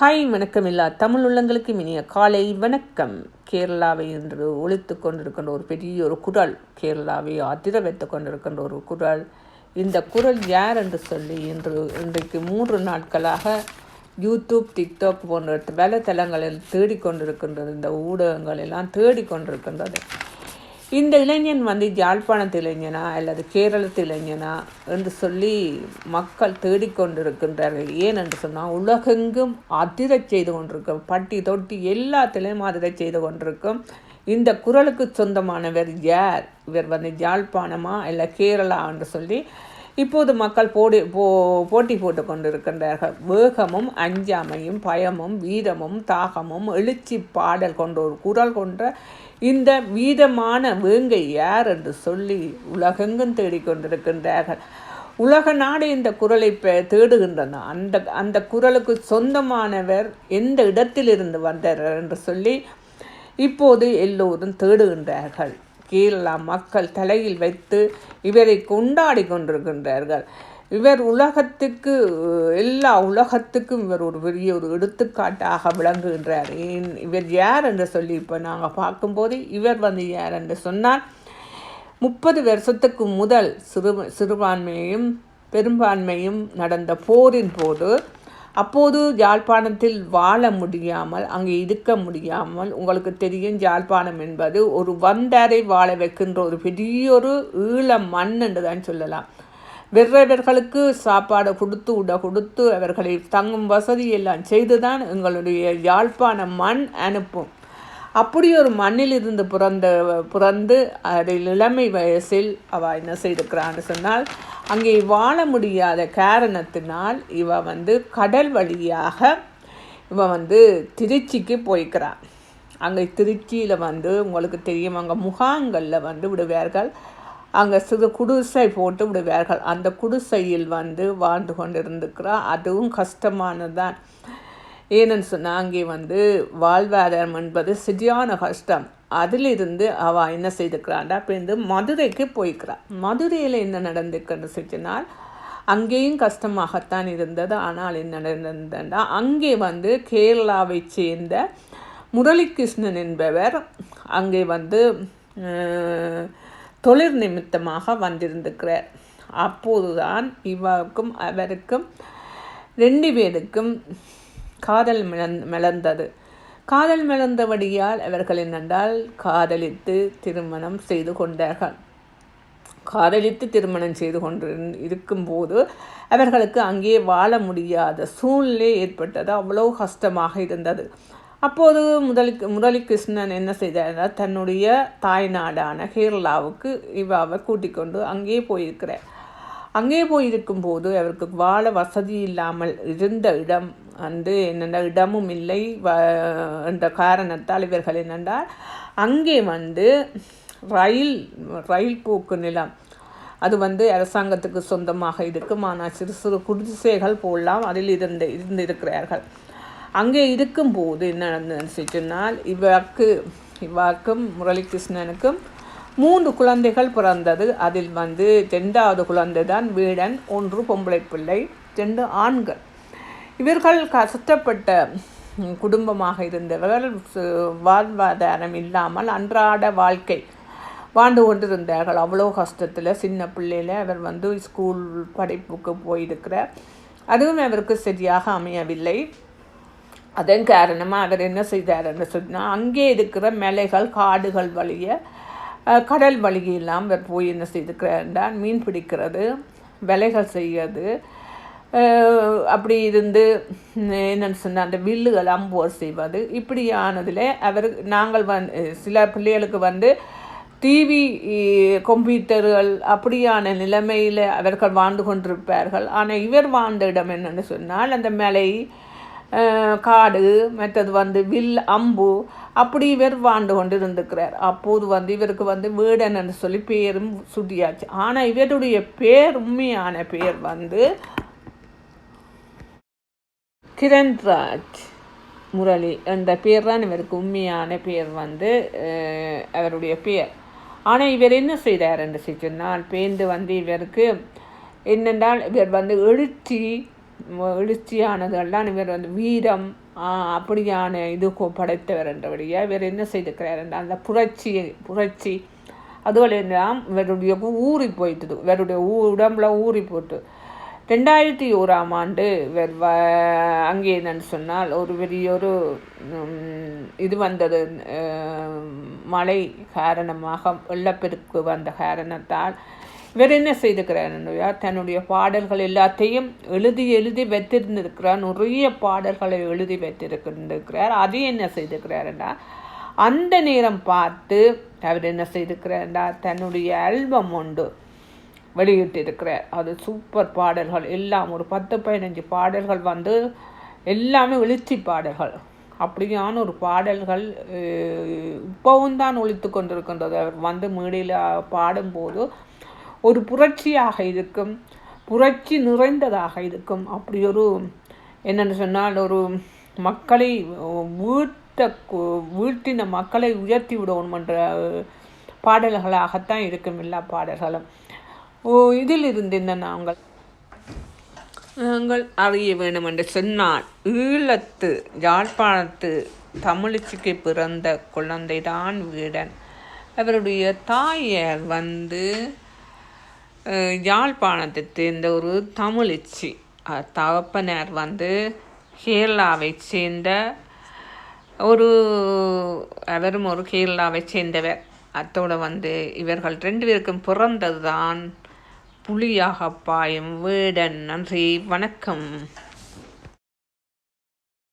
Hi வணக்கம் இல்லா தமிழ் உள்ளங்களுக்கு இனிய காலை வணக்கம். கேரளாவை என்று ஒழித்து கொண்டிருக்கின்ற ஒரு பெரிய ஒரு குரல் கேரளாவை அதிர வைத்து கொண்டிருக்கின்ற ஒரு குரல். இந்த குரல் யார் என்று சொல்லி இன்று இன்றைக்கு மூன்று நாட்களாக யூடியூப் டிக்டாக் போன்ற வலைத்தளங்களில் தேடிக்கொண்டிருக்கின்றது. இந்த ஊடகங்கள் எல்லாம் தேடிக்கொண்டிருக்கின்றது. இந்த இளைஞன் வந்து யாழ்ப்பாணத்து இளைஞனா அல்லது கேரளத்து இளைஞனா என்று சொல்லி மக்கள் தேடிக்கொண்டிருக்கின்றார்கள். ஏன் என்று சொன்னால் உலகெங்கும் அதிரச் செய்து கொண்டிருக்கும் பட்டி தொட்டி எல்லாத்திலையும் அதிரச் செய்து கொண்டிருக்கும் இந்த குரலுக்கு சொந்தமானவர் யார்? இவர் வந்து யாழ்ப்பாணமா இல்லை கேரளா என்று சொல்லி இப்போது மக்கள் போடி போ போட்டி போட்டு கொண்டிருக்கின்றார்கள். வேகமும் அஞ்சாமையும் பயமும் வீரமும் தாகமும் எழுச்சி பாடல் கொண்ட ஒரு குரல் கொண்ட இந்த மீதமான வேங்கை யார் என்று சொல்லி உலகெங்கும் தேடிக்கொண்டிருக்கின்றார்கள். உலக நாடு இந்த குரலை பெ தேடுகின்றன. அந்த அந்த குரலுக்கு சொந்தமானவர் எந்த இடத்திலிருந்து வந்தார் என்று சொல்லி இப்போது எல்லோரும் தேடுகின்றார்கள். கேரளா மக்கள் தலையில் வைத்து இவரை கொண்டாடி கொண்டிருக்கின்றார்கள். இவர் உலகத்துக்கு எல்லா உலகத்துக்கும் இவர் ஒரு பெரிய ஒரு எடுத்துக்காட்டாக விளங்குகின்றார். ஏன் இவர் யார் என்று சொல்லி இப்போ நாங்கள் பார்க்கும்போது இவர் வந்து யார் என்று சொன்னால் முப்பது வருஷத்துக்கு முதல் சிறு சிறுபான்மையும் பெரும்பான்மையும் நடந்த போரின் போது அப்போது யாழ்ப்பாணத்தில் வாழ முடியாமல் அங்கே இருக்க முடியாமல் உங்களுக்கு தெரியும் யாழ்ப்பாணம் என்பது ஒரு வந்தாரை வாழ வைக்கின்ற ஒரு பெரிய ஒரு ஈழ மண் என்று தான் சொல்லலாம். வெறவர்களுக்கு சாப்பாடு கொடுத்து உட கொடுத்து அவர்களை தங்கும் வசதியெல்லாம் செய்து செய்துதான் எங்களுடைய யாழ்ப்பாண மண் அனுப்பும். அப்படி ஒரு மண்ணில் இருந்து பிறந்த பிறந்து அதில் இளமை வயசில் அவள் என்ன செய்திருக்கிறான்னு சொன்னால் அங்கே வாழ முடியாத காரணத்தினால் இவ வந்து கடல் வழியாக இவ வந்து திருச்சிக்கு போய்க்கிறான். அங்கே திருச்சியில் வந்து உங்களுக்கு தெரியும் அங்கே முகாங்களில் வந்து விடுவார்கள். அங்கே சிறு குடிசை போட்டு விடுவார்கள். அந்த குடிசையில் வந்து வாழ்ந்து கொண்டு அதுவும் கஷ்டமானதுதான். ஏன்னு சொன்னால் அங்கே வந்து வாழ்வாதாரம் என்பது சரியான கஷ்டம். அதிலிருந்து அவள் என்ன செய்துக்கிறாண்டா பிறந்து மதுரைக்கு போய்க்கிறாள் மதுரையில் என்ன நடந்துக்குன்னு சொன்னால் அங்கேயும் கஷ்டமாகத்தான் இருந்தது. ஆனால் என்ன நடந்ததுன்னா அங்கே வந்து கேரளாவை சேர்ந்த முரளிகிருஷ்ணன் என்பவர் அங்கே வந்து தொழில் நிமித்தமாக வந்திருந்துக்கிறார் அப்போதுதான் இவருக்கும் அவருக்கும் ரெண்டு பேருக்கும் காதல் மிளந் மிளந்தது. காதல் மிளந்தபடியால் அவர்கள் என்னென்றால் காதலித்து திருமணம் செய்து கொண்டார்கள். காதலித்து திருமணம் செய்து கொண்டு இருக்கும்போது அவர்களுக்கு அங்கே வாழ முடியாத சூழ்நிலை ஏற்பட்டது. அவ்வளோ கஷ்டமாக இருந்தது. அப்போது முதலி முரளிகிருஷ்ணன் என்ன செய்தார்? தன்னுடைய தாய்நாடான கேரளாவுக்கு இவ அவர் கூட்டிக் கொண்டு அங்கே போயிருக்கிறார். அங்கே போயிருக்கும்போது அவருக்கு வாழ வசதி இல்லாமல் இருந்த இடம் வந்து என்னென்ன இடமும் இல்லை. வ என்ற காரணத்தால் இவர்கள் என்னென்றால் அங்கே வந்து ரயில் ரயில் போக்கு நிலம். அது வந்து அரசாங்கத்துக்கு சொந்தமாக இருக்கும். ஆனால் சிறு சிறு குடிசைகள் போடலாம் அதில் இருந்து இருந்திருக்கிறார்கள். அங்கே இருக்கும்போது என்ன நடந்துச்சு சொன்னால் இவருக்கு இவாக்கும் முரளிகிருஷ்ணனுக்கும் மூன்று குழந்தைகள் பிறந்தது. அதில் வந்து ரெண்டாவது குழந்தை தான் வீடன் ஒன்று பொம்பளை பிள்ளை ரெண்டு ஆண்கள். இவர்கள் கஷ்டப்பட்ட குடும்பமாக இருந்தவர்கள் வாழ்வாதாரம் இல்லாமல் அன்றாட வாழ்க்கை வாழ்ந்து கொண்டிருந்தார்கள். அவ்வளோ கஷ்டத்தில் சின்ன பிள்ளையில் அவர் வந்து ஸ்கூல் படிப்புக்கு போயிருக்கிறார். அதுவும் அவருக்கு சரியாக அமையவில்லை. அதன் காரணமாக அவர் என்ன செய்தார்ன்னு சொன்னால் அங்கே இருக்கிற மலைகள் காடுகள் வழிய கடல் வழியெல்லாம் அவர் போய் என்ன செய்திருக்கிறார் மீன் பிடிக்கிறது வேலைகள் செய்கிறது. அப்படி இருந்து என்னென்னு சொன்னால் அந்த வில்லுகள் அம்போர் செய்வது. இப்படியானதில் அவர் நாங்கள் வந் சில பிள்ளைகளுக்கு வந்து டிவி கம்ப்யூட்டர்கள் அப்படியான நிலைமையில் அவர்கள் வாழ்ந்து கொண்டிருப்பார்கள். ஆனால் இவர் வாழ்ந்த இடம் என்னென்னு சொன்னால் அந்த மலை காடு மற்றது வந்து வில் அம்பு அப்படி இவர் வாழ்ந்து கொண்டு இருந்துக்கிறார் அப்போது வந்து இவருக்கு வந்து வீடன் சொல்லி பேரும் சுட்டியாச்சு ஆனால் இவருடைய பேர் உண்மையான பேர் வந்து கிரண்ராஜ் முரளி என்ற பேர் தான் இவருக்கு உண்மையான பேர் வந்து அவருடைய பேர். ஆனால் இவர் என்ன செய்தார் என்று சொன்னால் பேர்ந்து வந்து இவருக்கு என்னென்றால் இவர் வந்து எழுச்சி எழுச்சியானதெல்லாம் இவர் வந்து வீரம் அப்படியான இது படைத்தவர் என்றபடியாக இவர் என்ன செய்திருக்கிறார் என்றால் அந்த புரட்சி புரட்சி அதுகள் இவருடைய ஊறி போயிட்டது. இவருடைய ஊ உடம்புல ஊறி போட்டு. ரெண்டாயிரத்தி ஓராம் ஆண்டு இவர் வ அங்கே என்னன்னு சொன்னால் ஒரு பெரிய ஒரு இது வந்தது. மழை காரணமாக வெள்ளப்பெருக்கு வந்த காரணத்தால் இவர் என்ன செய்திருக்கிறார் தன்னுடைய பாடல்கள் எல்லாத்தையும் எழுதி எழுதி வைத்திருந்திருக்கிறார். நிறைய பாடல்களை எழுதி வைத்திருக்கின்றிருக்கிறார். அதையும் என்ன செய்திருக்கிறாருன்னா அந்த நேரம் பார்த்து அவர் என்ன செய்திருக்கிறார்டா தன்னுடைய ஆல்பம் உண்டு வெளியிட்டிருக்கிறார். அது சூப்பர் பாடல்கள். எல்லாம் ஒரு பத்து பதினஞ்சு பாடல்கள் வந்து எல்லாமே எழுச்சி பாடல்கள். அப்படியான ஒரு பாடல்கள் இப்போவும் தான் ஒழித்து கொண்டிருக்கின்றது. அவர் வந்து மேடையில் பாடும்போது ஒரு புரட்சியாக இருக்கும். புரட்சி நிறைந்ததாக இருக்கும். அப்படி ஒரு என்னென்னு சொன்னால் ஒரு மக்களை வீழ்த்த வீழ்த்தின மக்களை உயர்த்தி விடணும் என்ற பாடல்களாகத்தான் இருக்கும் எல்லா பாடல்களும். ஓ இதில் இருந்து என்ன நாங்கள் நாங்கள் அறிய வேண்டும் என்று சொன்னால் ஈழத்து யாழ்ப்பாணத்து தமிழச்சிக்கு பிறந்த குழந்தைதான் வீடன். அவருடைய தாயார் வந்து யாழ்ப்பாணத்துக்கு இந்த ஒரு தமிழிச்சி அஹ், தகப்பனார் வந்து கேரளாவை சேர்ந்த ஒரு அவரும் ஒரு கேரளாவை சேர்ந்தவர். அத்தோட வந்து இவர்கள் ரெண்டு பேருக்கும் பிறந்தது தான் புலியாக பாயும் வீடன் நன்றி வணக்கம்.